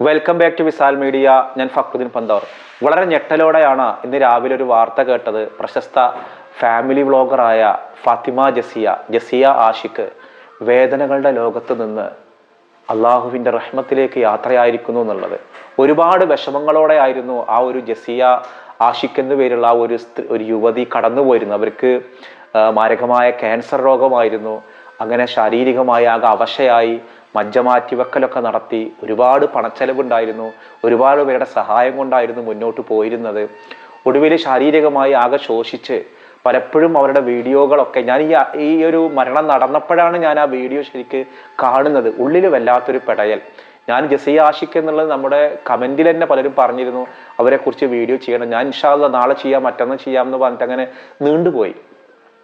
Welcome back to Visal media ഞാൻ ഫക്രുദ്ദീൻ പന്തോർ. വളരെ ഞെട്ടലോടെയാണ് ഇന്ന് രാവിലെ ഒരു വാർത്ത കേട്ടത്. പ്രശസ്ത ഫാമിലി വ്ളോഗറായ ഫാത്തിമ ജസിയ ജസിയ ആഷിഖ് വേദനകളുടെ ലോകത്ത് നിന്ന് അള്ളാഹുവിന്റെ റഹ്മത്തിലേക്ക് യാത്രയായിരിക്കുന്നു എന്നുള്ളത്. ഒരുപാട് വിഷമങ്ങളോടെ ആയിരുന്നു ആ ഒരു ജസിയ ആഷിഖ് എന്നു പേരുള്ള ആ ഒരു സ്ത്രീ ഒരു യുവതി കടന്നു പോയിരുന്നു അവർക്ക് മാരകമായ ക്യാൻസർ രോഗമായിരുന്നു. അങ്ങനെ ശാരീരികമായി ആകെ അവശയായി. മജ്ജ മാറ്റിവെക്കലൊക്കെ നടത്തി ഒരുപാട് പണച്ചെലവുണ്ടായിരുന്നു ഒരുപാട് പേരുടെ സഹായം കൊണ്ടായിരുന്നു മുന്നോട്ട് പോയിരുന്നത്. ഒടുവിൽ ശാരീരികമായി ആകെ ശോഷിച്ച് പലപ്പോഴും അവരുടെ വീഡിയോകളൊക്കെ ഞാൻ ഈ ഈ ഒരു മരണം നടന്നപ്പോഴാണ് ഞാൻ ആ വീഡിയോ ശരിക്ക് കാണുന്നത്. ഉള്ളിൽ വല്ലാത്തൊരു പെടയൽ. ഞാൻ ജസിയ ആഷിഖ് എന്നുള്ളത് നമ്മുടെ കമന്റിൽ തന്നെ പലരും പറഞ്ഞിരുന്നു അവരെക്കുറിച്ച് വീഡിയോ ചെയ്യണം ഞാൻ ഇൻഷാല്ല നാളെ ചെയ്യാം മറ്റന്നാൾ ചെയ്യാം എന്ന് പറഞ്ഞിട്ട് അങ്ങനെ നീണ്ടുപോയി.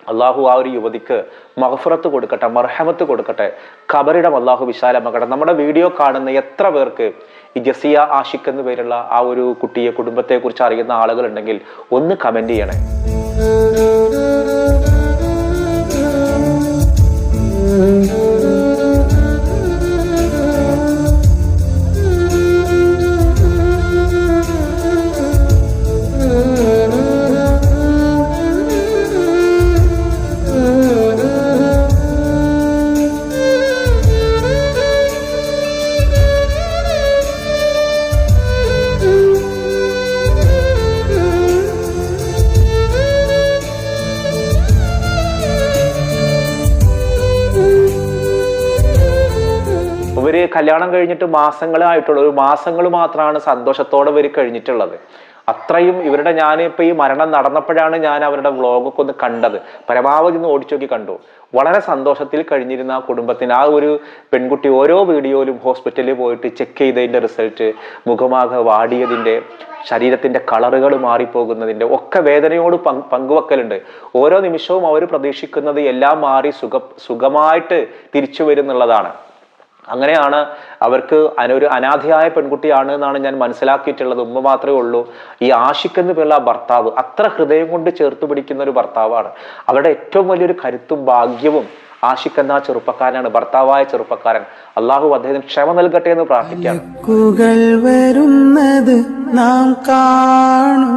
അള്ളാഹു ആ ഒരു യുവതിക്ക് മഹഫുറത്ത് കൊടുക്കട്ടെ മർഹമത്ത് കൊടുക്കട്ടെ ഖബറിടം അള്ളാഹു വിശാലമാകട്ടെ. നമ്മുടെ വീഡിയോ കാണുന്ന എത്ര പേർക്ക് ഈ ജസിയ ആഷിഖ് എന്ന് പേരുള്ള ആ ഒരു കുട്ടിയെ കുടുംബത്തെ കുറിച്ച് അറിയുന്ന ആളുകളുണ്ടെങ്കിൽ ഒന്ന് കമന്റ് ചെയ്യണേ. കല്യാണം കഴിഞ്ഞിട്ട് മാസങ്ങളായിട്ടുള്ള. ഒരു മാസങ്ങൾ മാത്രമാണ് സന്തോഷത്തോടെ ഇവർ കഴിഞ്ഞിട്ടുള്ളത്. അത്രയും ഇവരുടെ ഞാൻ ഇപ്പൊ ഈ മരണം നടന്നപ്പോഴാണ് ഞാൻ അവരുടെ വ്ളോഗൊക്കെ ഒന്ന് കണ്ടത്. പരമാവധി ഒന്ന് ഓടിച്ചു നോക്കി കണ്ടു. വളരെ സന്തോഷത്തിൽ കഴിഞ്ഞിരുന്ന ആ കുടുംബത്തിന് ആ ഒരു പെൺകുട്ടി ഓരോ വീഡിയോയിലും ഹോസ്പിറ്റലിൽ പോയിട്ട് ചെക്ക് ചെയ്തതിന്റെ റിസൾട്ട് മുഖമാകെ വാടിയതിന്റെ ശരീരത്തിന്റെ കളറുകൾ മാറിപ്പോകുന്നതിന്റെ ഒക്കെ വേദനയോട് പങ്ക് പങ്കുവെക്കലുണ്ട്. ഓരോ നിമിഷവും അവർ പ്രതീക്ഷിക്കുന്നത് എല്ലാം മാറി സുഖ സുഖമായിട്ട് തിരിച്ചു വരുന്നുള്ളതാണ്. അങ്ങനെയാണ് അവർക്ക് ഒരു അനാഥയായ പെൺകുട്ടിയാണ് എന്നാണ് ഞാൻ മനസ്സിലാക്കിയിട്ടുള്ളത്. ഉമ്മ മാത്രമേ ഉള്ളൂ. ഈ ആഷിഖ് എന്ന് പേരുള്ള ഭർത്താവ് അത്ര ഹൃദയം കൊണ്ട് ചേർത്ത് പിടിക്കുന്ന ഒരു ഭർത്താവാണ്. അവരുടെ ഏറ്റവും വലിയൊരു കരുത്തും ഭാഗ്യവും ആഷിഖ് എന്ന ചെറുപ്പക്കാരനാണ്. ഭർത്താവായ ചെറുപ്പക്കാരൻ. അള്ളാഹു അദ്ദേഹത്തിന് ക്ഷമ നൽകട്ടെ എന്ന് പ്രാർത്ഥിക്കാം വരുന്നത് നാം കാണും.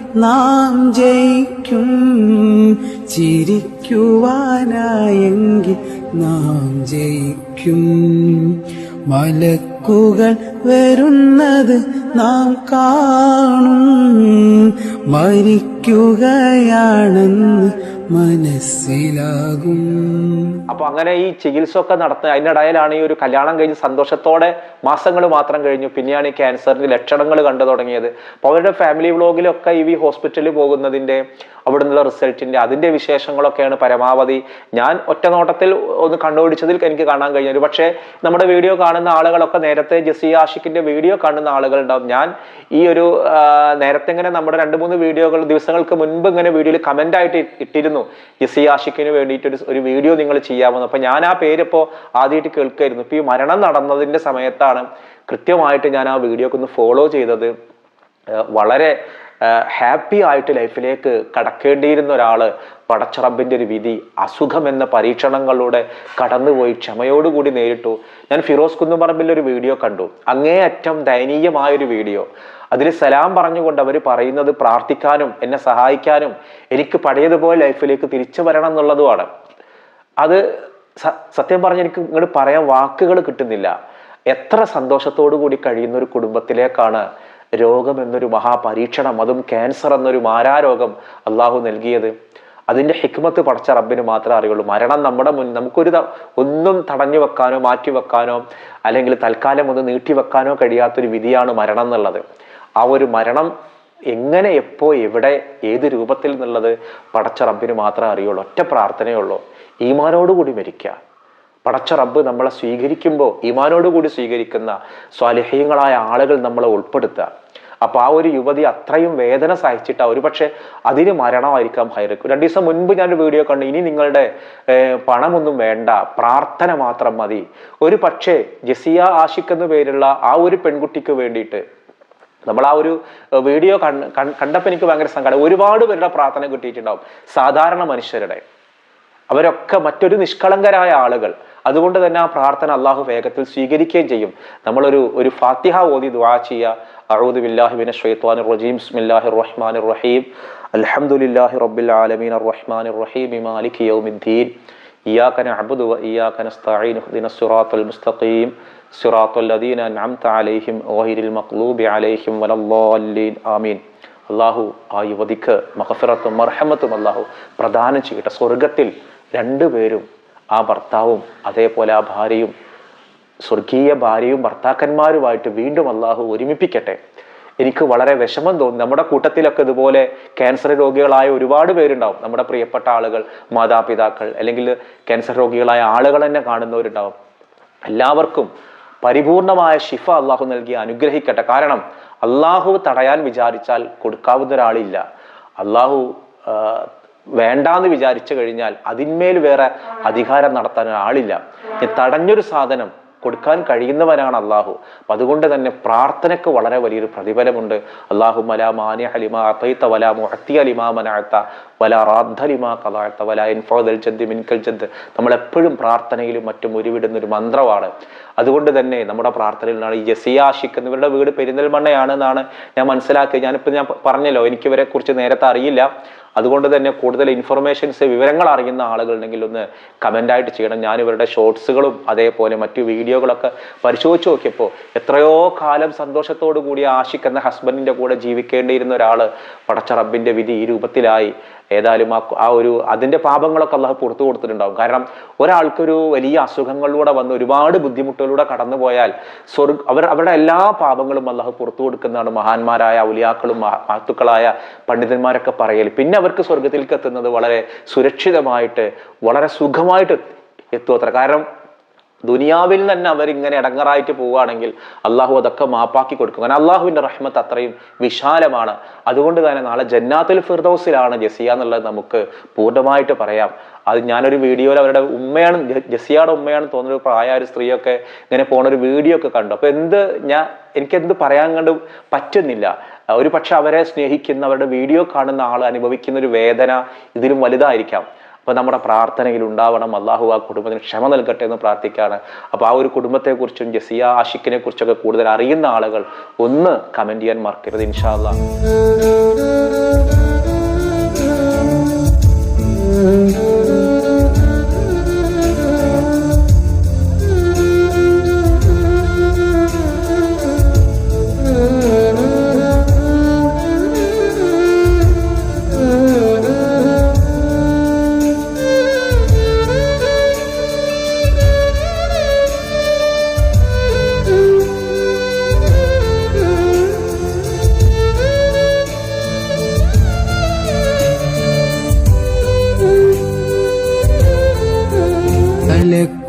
നാം ജയിക്കും. ചിരിക്കുവാനായെങ്കിൽ നാം ജയിക്കും. മലക്കുകൾ വരുന്നത് നാം കാണും. മരിക്കുകയാണെന്ന് മനസ്സിലാകും. അപ്പൊ അങ്ങനെ ഈ ചികിത്സ ഒക്കെ നടത്തുന്ന അതിനിടയിലാണ് ഈ ഒരു കല്യാണം കഴിഞ്ഞ് സന്തോഷത്തോടെ മാസങ്ങൾ മാത്രം കഴിഞ്ഞു. പിന്നെയാണ് ഈ ക്യാൻസറിന്റെ ലക്ഷണങ്ങൾ കണ്ടു തുടങ്ങിയത്. അപ്പൊ അവരുടെ ഫാമിലി വ്ളോഗിലൊക്കെ ഈ ഹോസ്പിറ്റലിൽ പോകുന്നതിന്റെ അവിടെ നിന്നുള്ള റിസൾട്ടിന്റെ അതിന്റെ വിശേഷങ്ങളൊക്കെയാണ് പരമാവധി ഞാൻ ഒറ്റ നോട്ടത്തിൽ ഒന്ന് കണ്ടുപിടിച്ചതിൽ എനിക്ക് കാണാൻ കഴിഞ്ഞു പക്ഷേ നമ്മുടെ വീഡിയോ കാണുന്ന ആളുകളൊക്കെ നേരത്തെ ജസിയ ആഷിഖിന്റെ വീഡിയോ കാണുന്ന ആളുകളുണ്ടാവും. ഞാൻ ഈ ഒരു നേരത്തെ ഇങ്ങനെ നമ്മുടെ രണ്ട് മൂന്ന് വീഡിയോകൾ ദിവസങ്ങൾക്ക് മുൻപ് ഇങ്ങനെ വീഡിയോയിൽ കമന്റ് ആയിട്ട് ഇട്ടിരുന്നു. ജസിയ ആഷിഖിന് വേണ്ടിയിട്ട് ഒരു വീഡിയോ നിങ്ങൾ ചെയ്യാമെന്ന്. അപ്പൊ ഞാൻ ആ പേര് ആദ്യമായിട്ട് കേൾക്കായിരുന്നു. ഇപ്പൊ ഈ മരണം നടന്നതിന്റെ സമയത്താണ് കൃത്യമായിട്ട് ഞാൻ ആ വീഡിയോ ഒക്കെ ഒന്ന് ഫോളോ ചെയ്തത്. വളരെ ഹാപ്പി ആയിട്ട് ലൈഫിലേക്ക് കടക്കേണ്ടിയിരുന്ന ഒരാൾ പടച്ചറബിന്റെ ഒരു വിധി അസുഖം എന്ന പരീക്ഷണങ്ങളിലൂടെ കടന്നുപോയി ക്ഷമയോടുകൂടി നേരിട്ടു. ഞാൻ ഫിറോസ് കുന്നുപറമ്പിൽ ഒരു വീഡിയോ കണ്ടു. അങ്ങേയറ്റം ദയനീയമായൊരു വീഡിയോ. അതിൽ സലാം പറഞ്ഞുകൊണ്ട് അവർ പറയുന്നത് പ്രാർത്ഥിക്കാനും എന്നെ സഹായിക്കാനും എനിക്ക് പഴയതുപോലെ ലൈഫിലേക്ക് തിരിച്ചു വരണം എന്നുള്ളതുമാണ്. അത് സത്യം പറഞ്ഞ എനിക്ക് ഇങ്ങോട്ട് പറയാൻ വാക്കുകൾ കിട്ടുന്നില്ല. എത്ര സന്തോഷത്തോടു കൂടി കഴിയുന്ന ഒരു കുടുംബത്തിലേക്കാണ് രോഗം എന്നൊരു മഹാപരീക്ഷണം അതും ക്യാൻസർ എന്നൊരു മാരാരോഗം അള്ളാഹു നൽകിയത്. അതിന്റെ ഹിക്മത്ത് പഠിച്ച റബ്ബിന് മാത്രമേ അറിയുള്ളൂ. മരണം നമ്മുടെ മുൻ നമുക്കൊരു ഒന്നും തടഞ്ഞു വെക്കാനോ മാറ്റി വെക്കാനോ അല്ലെങ്കിൽ തൽക്കാലം ഒന്ന് നീട്ടി വെക്കാനോ കഴിയാത്തൊരു വിധിയാണ് മരണം എന്നുള്ളത്. ആ ഒരു മരണം എങ്ങനെ എപ്പോ എവിടെ ഏത് രൂപത്തിൽ എന്നുള്ളത് പടച്ച റബ്ബിന് മാത്രമേ അറിയുള്ളൂ. ഒറ്റ പ്രാർത്ഥനയുള്ളൂ ഈമാനോടുകൂടി മരിക്കുക പടച്ച റബ്ബ് നമ്മളെ സ്വീകരിക്കുമ്പോൾ ഈമാനോടുകൂടി സ്വീകരിക്കുന്ന സ്വാലിഹ്യങ്ങളായ ആളുകൾ നമ്മളെ ഉൾപ്പെടുത്തുക. അപ്പൊ ആ ഒരു യുവതി അത്രയും വേദന സഹിച്ചിട്ട് ഒരു പക്ഷേ അതിന് മരണമായിരിക്കാം ഹൈറ് രണ്ടു ദിവസം മുൻപ് ഞാനൊരു വീഡിയോ കണ്ടു. ഇനി നിങ്ങളുടെ പണമൊന്നും വേണ്ട. പ്രാർത്ഥന മാത്രം മതി. ഒരു പക്ഷേ ജസിയ ആഷിഖ് എന്ന പേരുള്ള ആ ഒരു പെൺകുട്ടിക്ക് വേണ്ടിയിട്ട് നമ്മൾ ആ ഒരു വീഡിയോ കണ്ടപ്പോൾ എനിക്ക് ഭയങ്കര സങ്കടം. ഒരുപാട് പേരുടെ പ്രാർത്ഥന കിട്ടിയിട്ടുണ്ടാവും. സാധാരണ മനുഷ്യരുടെ. അവരൊക്കെ മറ്റൊരു നിഷ്കളങ്കരായ ആളുകൾ. അതുകൊണ്ട് തന്നെ ആ പ്രാർത്ഥന അള്ളാഹു വേഗത്തിൽ സ്വീകരിക്കുകയും ചെയ്യും നമ്മളൊരു ഒരു ഫാത്തിഹ ഓതി ദുആ ചെയ്യുക അഊദു ബില്ലാഹി മിനശ് ശൈത്വാനിർ റജീം ബിസ്മില്ലാഹിർ റഹ്മാനിർ റഹീം അൽഹംദുലില്ലാഹി റബ്ബിൽ ആലമീൻ റഹ്മാനിർ റഹീം മാലികി യൗമിദ്ദീൻ إياك نعبد وإياك نستعين اهدنا الصراط المستقيم صراط الذين أنعمت عليهم غير المغضوب عليهم ولا الضالين آمين അള്ളാഹു ആ യുവതിക്ക് മഹഫിറത്തും മർഹമത്തും അള്ളാഹു പ്രദാനം ചെയ്യട്ടെ സ്വർഗത്തിൽ രണ്ടുപേരും ആ ഭർത്താവും അതേപോലെ ആ ഭാര്യയും സ്വർഗീയ ഭാര്യയും ഭർത്താക്കന്മാരുമായിട്ട് വീണ്ടും അള്ളാഹു ഒരുമിപ്പിക്കട്ടെ. എനിക്ക് വളരെ വിഷമം തോന്നും. നമ്മുടെ കൂട്ടത്തിലൊക്കെ ഇതുപോലെ ക്യാൻസർ രോഗികളായ ഒരുപാട് പേരുണ്ടാവും. നമ്മുടെ പ്രിയപ്പെട്ട ആളുകൾ മാതാപിതാക്കൾ അല്ലെങ്കിൽ ക്യാൻസർ രോഗികളായ ആളുകൾ തന്നെ കാണുന്നവരുണ്ടാവും. എല്ലാവർക്കും പരിപൂർണമായ ഷിഫ അള്ളാഹു നൽകി അനുഗ്രഹിക്കട്ടെ. കാരണം അള്ളാഹു തടയാൻ വിചാരിച്ചാൽ കൊടുക്കാവുന്ന ഒരാളില്ല. അള്ളാഹു വേണ്ടാന്ന് വിചാരിച്ചു കഴിഞ്ഞാൽ അതിന്മേൽ വേറെ അധികാരം നടത്താൻ ഒരാളില്ല ഈ തടഞ്ഞൊരു സാധനം കൊടുക്കാൻ കഴിയുന്നവനാണ് അള്ളാഹു. അപ്പൊ അതുകൊണ്ട് തന്നെ പ്രാർത്ഥനയ്ക്ക് വളരെ വലിയൊരു പ്രതിഫലമുണ്ട്. അള്ളാഹു മല മാനി ഹലിമ അത്തൈത്ത വല മുഹത്തി അലിമാ മനാഴ്ത്ത വല റാദ്ധലിമാ കഥാഴ്ത്ത വല ഇൻഫോദൽ ചന്ദ് മിൻകൽ ചന്ദ് നമ്മളെപ്പോഴും പ്രാർത്ഥനയിലും മറ്റും ഉരുവിടുന്ന ഒരു മന്ത്രമാണ് അതുകൊണ്ട് തന്നെ നമ്മുടെ പ്രാർത്ഥനയിൽ നിന്നാണ് ഈ ജസിയ ആഷിഖ് എന്നിവരുടെ വീട് പെരിന്തൽമണ്ണയാണ് എന്നാണ് ഞാൻ മനസ്സിലാക്കിയത്. ഞാനിപ്പോൾ ഞാൻ പറഞ്ഞല്ലോ എനിക്കിവരെ കുറിച്ച് നേരത്തെ അറിയില്ല. അതുകൊണ്ട് തന്നെ കൂടുതൽ ഇൻഫർമേഷൻസ് വിവരങ്ങൾ അറിയുന്ന ആളുകളുണ്ടെങ്കിൽ ഒന്ന് കമന്റ് ആയിട്ട് ചെയ്യണം. ഞാൻ ഇവരുടെ ഷോർട്സുകളും അതേപോലെ മറ്റു വീഡിയോകളൊക്കെ പരിശോധിച്ച് നോക്കിയപ്പോൾ എത്രയോ കാലം സന്തോഷത്തോടു കൂടി ആഷിഖ് എന്ന ഹസ്ബൻഡിന്റെ കൂടെ ജീവിക്കേണ്ടിയിരുന്ന ഒരാൾ പടച്ച റബ്ബിന്റെ വിധി ഈ രൂപത്തിലായി. ഏതായാലും ആ ആ ഒരു അതിന്റെ പാപങ്ങളൊക്കെ അള്ളാഹു പുറത്തു കൊടുത്തിട്ടുണ്ടാകും കാരണം ഒരാൾക്കൊരു വലിയ അസുഖങ്ങളിലൂടെ വന്ന് ഒരുപാട് ബുദ്ധിമുട്ടുകളിലൂടെ കടന്നു പോയാൽ സ്വർഗ അവർ അവരുടെ എല്ലാ പാപങ്ങളും അള്ളാഹു പുറത്തു കൊടുക്കുന്നതാണ് മഹാന്മാരായ ഔലിയാക്കളും മഹ- മഹത്തുക്കളായ പണ്ഡിതന്മാരൊക്കെ പറയൽ. പിന്നെ അവർക്ക് സ്വർഗത്തിലേക്ക് എത്തുന്നത് വളരെ സുരക്ഷിതമായിട്ട് വളരെ സുഖമായിട്ട് എത്തുമത്ര കാരണം ദുനിയാവിൽ തന്നെ അവരിങ്ങനെ ഇടങ്ങറായിട്ട് പോവുകയാണെങ്കിൽ അള്ളാഹു അതൊക്കെ മാപ്പാക്കി കൊടുക്കും. കാരണം അള്ളാഹുവിന്റെ റഹ്മത്ത് അത്രയും വിശാലമാണ്. അതുകൊണ്ട് തന്നെ നാളെ ജന്നാത്തുൽ ഫിർദൗസിലാണ് ജസിയ എന്നുള്ളത് നമുക്ക് പൂർണമായിട്ട് പറയാം. അത് ഞാനൊരു വീഡിയോയിൽ അവരുടെ ഉമ്മയാണ് ജസിയയുടെ ഉമ്മയാണ് തോന്നുന്ന ഒരു പ്രായ ഒരു സ്ത്രീയൊക്കെ ഇങ്ങനെ പോണ ഒരു വീഡിയോ ഒക്കെ കണ്ടു. അപ്പോൾ എന്ത് ഞാൻ എനിക്ക് എന്ത് പറയാൻ കണ്ട് പറ്റുന്നില്ല. ഒരു പക്ഷെ അവരെ സ്നേഹിക്കുന്ന അവരുടെ വീഡിയോ കാണുന്ന ആൾ അനുഭവിക്കുന്ന ഒരു വേദന ഇതിലും വലുതായിരിക്കാം. അപ്പൊ നമ്മുടെ പ്രാർത്ഥനയിൽ ഉണ്ടാവണം. അള്ളാഹു ആ കുടുംബത്തിന് ക്ഷമ നൽകട്ടെ എന്ന് പ്രാർത്ഥിക്കുകയാണ്. അപ്പോൾ ആ ഒരു കുടുംബത്തെക്കുറിച്ചും ജസിയ ആഷിഖിനെ കുറിച്ചൊക്കെ കൂടുതൽ അറിയുന്ന ആളുകൾ ഒന്ന് കമന്റ് ചെയ്യാൻ മറക്കരുത് ഇൻഷാല്ലാ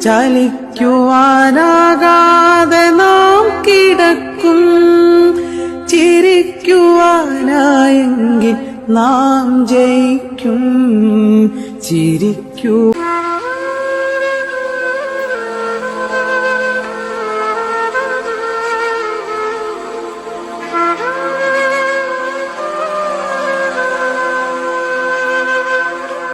ചലിക്കുവാനാകാതെ നാം കിടക്കും. ചിരിക്കുവാനായെങ്കിൽ നാം ജയിക്കും. ചിരിക്കൂ.